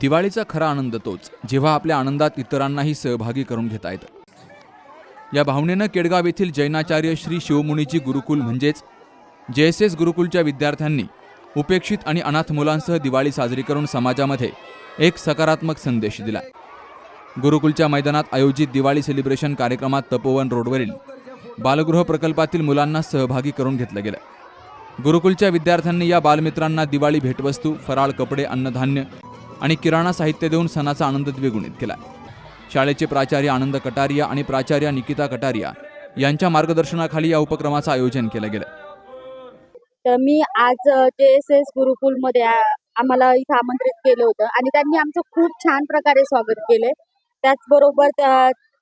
दिवाळीचा खरा आनंद तोच जेव्हा आपल्या आनंदात इतरांनाही सहभागी करून घेता येतं. या भावनेनं केडगाव येथील जैनाचार्य श्री शिवमुनीची गुरुकुल म्हणजेच जे एस एस गुरुकुलच्या विद्यार्थ्यांनी उपेक्षित आणि अनाथ मुलांसह दिवाळी साजरी करून समाजामध्ये एक सकारात्मक संदेश दिला. गुरुकुलच्या मैदानात आयोजित दिवाळी सेलिब्रेशन कार्यक्रमात तपोवन रोडवरील बालगृह प्रकल्पातील मुलांना सहभागी करून घेतलं गेलं. गुरुकुलच्या विद्यार्थ्यांनी या बालमित्रांना दिवाळी भेटवस्तू फराळ कपडे अन्नधान्य आणि किराणा साहित्य देऊन सणाचा आनंद द्विगुणित केला शाळेचे प्राचार्य आनंद कटारिया आणि प्राचार्य निकिता कटारिया यांच्या मार्गदर्शनाखाली या उपक्रमाचं आयोजन केलं गेलं तर मी आज जे एस एस गुरुकुलमध्ये आम्हाला इथं आमंत्रित केलं होतं आणि त्यांनी आमचं खूप छान प्रकारे स्वागत केले त्याचबरोबर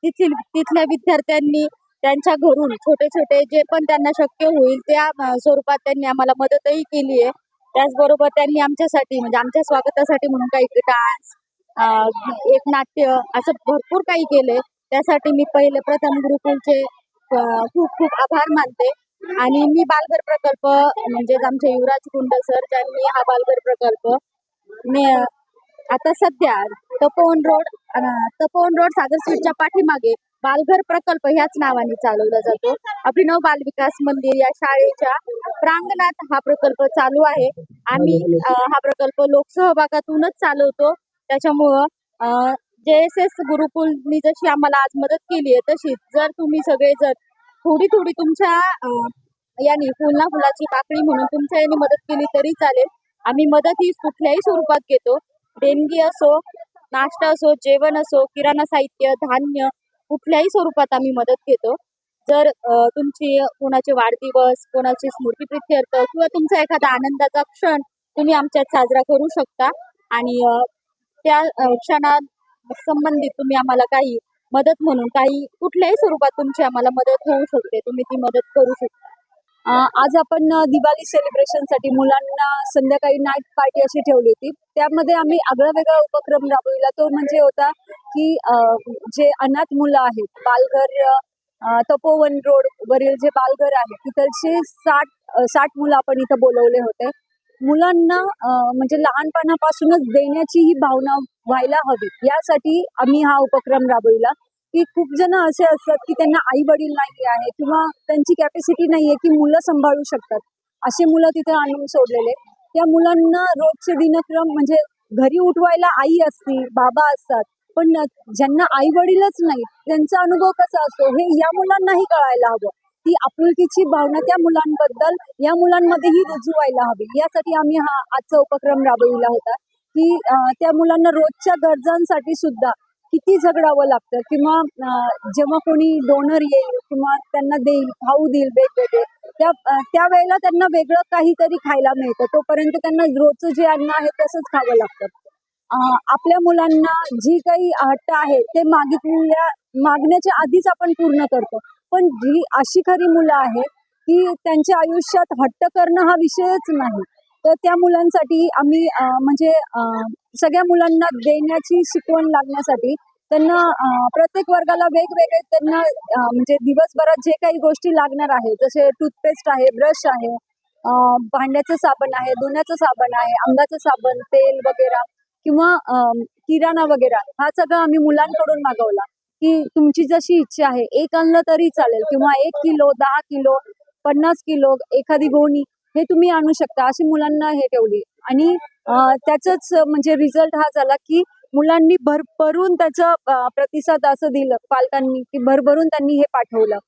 तिथील तिथल्या विद्यार्थ्यांनी त्यांच्या घरून छोटे छोटे जे पण त्यांना शक्य होईल त्या स्वरूपात त्यांनी आम्हाला मदतही केली आहे त्याचबरोबर त्यांनी आमच्यासाठी म्हणजे आमच्या स्वागतासाठी म्हणून काही डान्स एक नाट्य असं भरपूर काही केले त्यासाठी मी पहिले प्रथम गुरुकुलचे खूप खूप आभार मानते. आणि मी बालघर प्रकल्प म्हणजेच आमचे युवराज कुंड सर ज्यांनी हा बालघर प्रकल्प मी आता सध्या तपोवन रोड तपोवन रोड सागर स्वीटच्या पाठीमागे बालघर प्रकल्प ह्याच नावाने चालवला जातो. अभिनव बाल विकास मंदिर या शाळेच्या प्रांगणात हा प्रकल्प चालू आहे. आम्ही हा प्रकल्प लोकसहभागातूनच चालवतो. त्याच्यामुळं जे एस एस गुरुकुलनी जशी आम्हाला आज मदत केली आहे तशीच जर तुम्ही सगळे जर थोडी थोडी तुमच्या याने फुलना फुलाची पाकळी म्हणून तुमच्या याने मदत केली तरी चालेल. आम्ही मदत ही कुठल्याही स्वरूपात घेतो. देणगी असो नाश्ता असो जेवण असो किराणा साहित्य धान्य कुठल्याही स्वरूपात आम्ही मदत घेतो. जर तुमची कोणाचे वाढदिवस कोणाची स्मृतीप्रित्यर्थ किंवा तुमचा एखादा आनंदाचा क्षण तुम्ही आमच्यात साजरा करू शकता. आणि त्या क्षणात क्षणा संबंधित तुम्ही आम्हाला काही मदत म्हणून काही कुठल्याही स्वरूपात तुमची आम्हाला मदत होऊ शकते. तुम्ही ती मदत करू शकता. आज आपण दिवाळी सेलिब्रेशनसाठी मुलांना संध्याकाळी नाईट पार्टी अशी ठेवली होती. त्यामध्ये आम्ही आगळा वेगळा उपक्रम राबविला. तो म्हणजे होता की जे अनाथ मुलं आहेत बालघर तपोवन रोड वरील जे बालघर आहे तिथलचे साठ साठ मुलं आपण इथं बोलवले होते. मुलांना म्हणजे लहानपणापासूनच देण्याची ही भावना व्हायला हवी. यासाठी आम्ही हा उपक्रम राबविला. की खूप जण असे असतात की त्यांना आई वडील नाही आहे किंवा त्यांची कॅपॅसिटी नाही आहे की मुलं सांभाळू शकतात. असे मुलं तिथे आणून सोडलेले. त्या मुलांना रोजचे दिनक्रम म्हणजे घरी उठवायला आई असते बाबा असतात पण ज्यांना आई वडीलच नाही त्यांचा अनुभव कसा असतो? हे या मुलांनाही कळायला हवं. ती आपुलकीची भावना त्या मुलांबद्दल या मुलांमध्येही रुजू व्हायला हवी. यासाठी आम्ही हा आजचा उपक्रम राबविला होता की त्या मुलांना रोजच्या गरजांसाठी सुद्धा किती झगडावं लागतं किंवा जेव्हा कोणी डोनर येईल किंवा त्यांना देईल खाऊ देईल वेगवेगळे त्या त्यावेळेला त्यांना वेगळं काहीतरी खायला मिळतं. तोपर्यंत त्यांना रोजचं जे अन्न आहे तसंच खावं लागतं. आपल्या मुलांना जी काही हट्ट आहे ते मागितलेल्या मागण्याच्या आधीच आपण पूर्ण करतो. पण जी अशी खरी मुलं आहेत की त्यांच्या आयुष्यात हट्ट करणं हा विषयच नाही. तर त्या मुलांसाठी आम्ही म्हणजे सगळ्या मुलांना देण्याची शिकवण लागण्यासाठी त्यांना प्रत्येक वर्गाला वेगवेगळे त्यांना म्हणजे दिवसभरात जे काही गोष्टी लागणार आहे जसे टूथपेस्ट आहे ब्रश आहे भांड्याचं साबण आहे धुण्याचं साबण आहे अंगाचं साबण तेल वगैरे किंवा किराणा वगैरे हा सगळं आम्ही मुलांकडून मागवला की तुमची जशी इच्छा आहे एक आणलं तरी चालेल किंवा एक किलो दहा किलो पन्नास किलो एखादी गोणी हे तुम्ही आणू शकता अशी मुलांना हे ठेवली. आणि अं, म्हणजे रिझल्ट हा झाला की मुलांनी भरभरून त्याचं प्रतिसाद असं दिलं पालकांनी की भरभरून त्यांनी हे पाठवलं.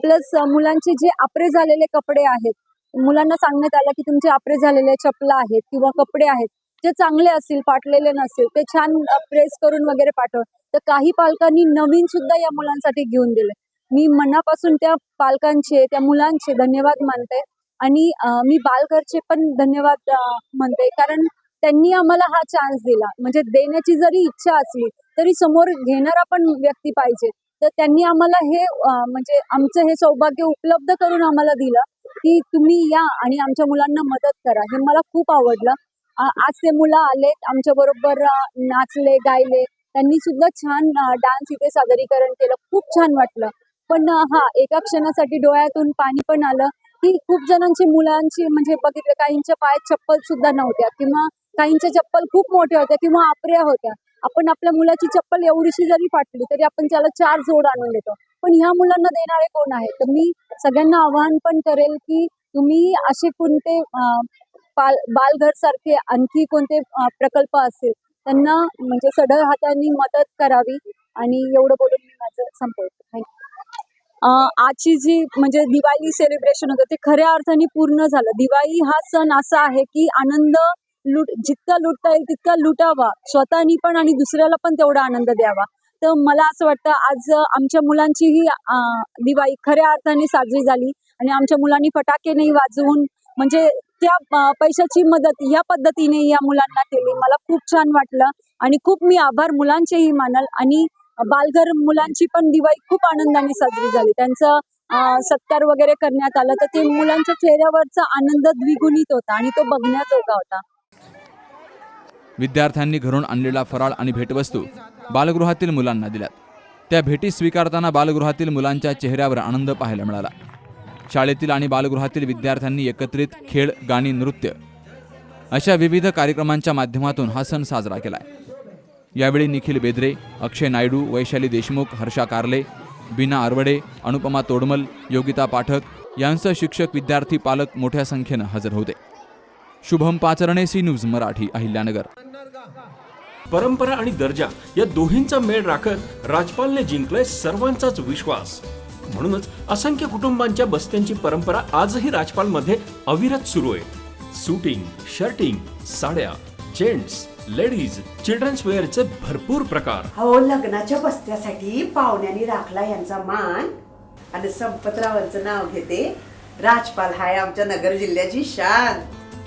प्लस मुलांचे जे आपरे झालेले कपडे आहेत मुलांना सांगण्यात आलं की तुमचे आपरे झालेले चपला आहेत किंवा कपडे आहेत जे चांगले असतील फाटलेले नसतील ते छान प्रेस करून वगैरे पाठव. तर काही पालकांनी नवीन सुद्धा या मुलांसाठी घेऊन दिले. मी मनापासून त्या पालकांचे त्या मुलांचे धन्यवाद मानते आणि मी बालघरचे पण धन्यवाद म्हणते. कारण त्यांनी आम्हाला हा चान्स दिला. म्हणजे देण्याची जरी इच्छा असली तरी समोर घेणारा पण व्यक्ती पाहिजे. तर त्यांनी आम्हाला हे म्हणजे आमचं हे सौभाग्य उपलब्ध करून आम्हाला दिलं की तुम्ही या आणि आमच्या मुलांना मदत करा. हे मला खूप आवडलं. आज ते मुलं आलेत आमच्या बरोबर नाचले गायले. त्यांनी सुद्धा छान डान्स इथे सादरीकरण केलं. खूप छान वाटलं. पण हा एका क्षणासाठी डोळ्यातून पाणी पण आलं की खूप जणांची मुलांची म्हणजे बघितलं काहींच्या पायात चप्पल सुद्धा नव्हत्या. किंवा काहींच्या चप्पल खूप मोठ्या होत्या किंवा आपऱ्या होत्या. आपण आपल्या मुलाची चप्पल एवढीशी जरी फाटली तरी आपण त्याला चार जोड आणून देतो. पण ह्या मुलांना देणारे कोण आहे? तर मी सगळ्यांना आव्हान पण करेल की तुम्ही असे कोणते बालघर सारखे आणखी कोणते प्रकल्प असतील त्यांना म्हणजे सढळ हाताने मदत करावी आणि एवढं बोलून मी माझं संपवतो. आजची जी म्हणजे दिवाळी सेलिब्रेशन होतं ते खऱ्या अर्थाने पूर्ण झालं. दिवाळी हा सण असा आहे की आनंद लुट जितका लुटता येईल तितका लुटावा. स्वतःनी पण आणि दुसऱ्याला पण तेवढा आनंद द्यावा. तर मला असं वाटतं आज आमच्या मुलांचीही दिवाळी खऱ्या अर्थाने साजरी झाली आणि आमच्या मुलांनी फटाके नाही वाजवून म्हणजे त्या पैशाची मदत या पद्धतीने या मुलांना केली. मला खूप छान वाटलं आणि खूप मी आभार मुलांचेही मानल आणि बालघर मुलांची पण दिवाळी खूप आनंदाने साजरी झाली. त्यांचं सत्कार वगैरे करण्यात आलं तर ते मुलांच्या चेहऱ्यावरचा आनंद द्विगुणित होता आणि तो बघण्याजोगा होता. विद्यार्थ्यांनी घरून आणलेला फराळ आणि भेटवस्तू बालगृहातील मुलांना दिल्यात. त्या भेटी स्वीकारताना बालगृहातील मुलांच्या चेहऱ्यावर आनंद पाहायला मिळाला. शाळेतील आणि बालगृहातील विद्यार्थ्यांनी एकत्रित खेळ गाणी नृत्य अशा विविध कार्यक्रमांच्या माध्यमातून हा सण साजरा केलाय. यावेळी निखिल बेद्रे अक्षय नायडू वैशाली देशमुख हर्षा कारले बीना आरवडे अनुपमा तोडमल योगिता पाठक यांसह शिक्षक विद्यार्थी पालक मोठ्या संख्येनं हजर होते. Shubham Pacharne C news Marathi Ahilyanagar. परंपरा आणि दर्जा या दोन्हींचा मेळ राखत राजपालने जिंकलाय सर्वांचाच विश्वास. म्हणूनच असंख्य कुटुंबांच्या बस्त्यांची परंपरा आजही राजपालमध्ये अविरत सुरू आहे. सुटिंग शर्टिंग साड्या जेंट्स लेडीज चिल्ड्रन्स वेअरचे भरपूर प्रकार. हो लग्नाच्या बस्त्यासाठी पाहुण्यांनी राखला यांचा मान. आणि संपतरावांचं नाव घेते राजपाल हाय आमच्या नगर जिल्ह्याची शान.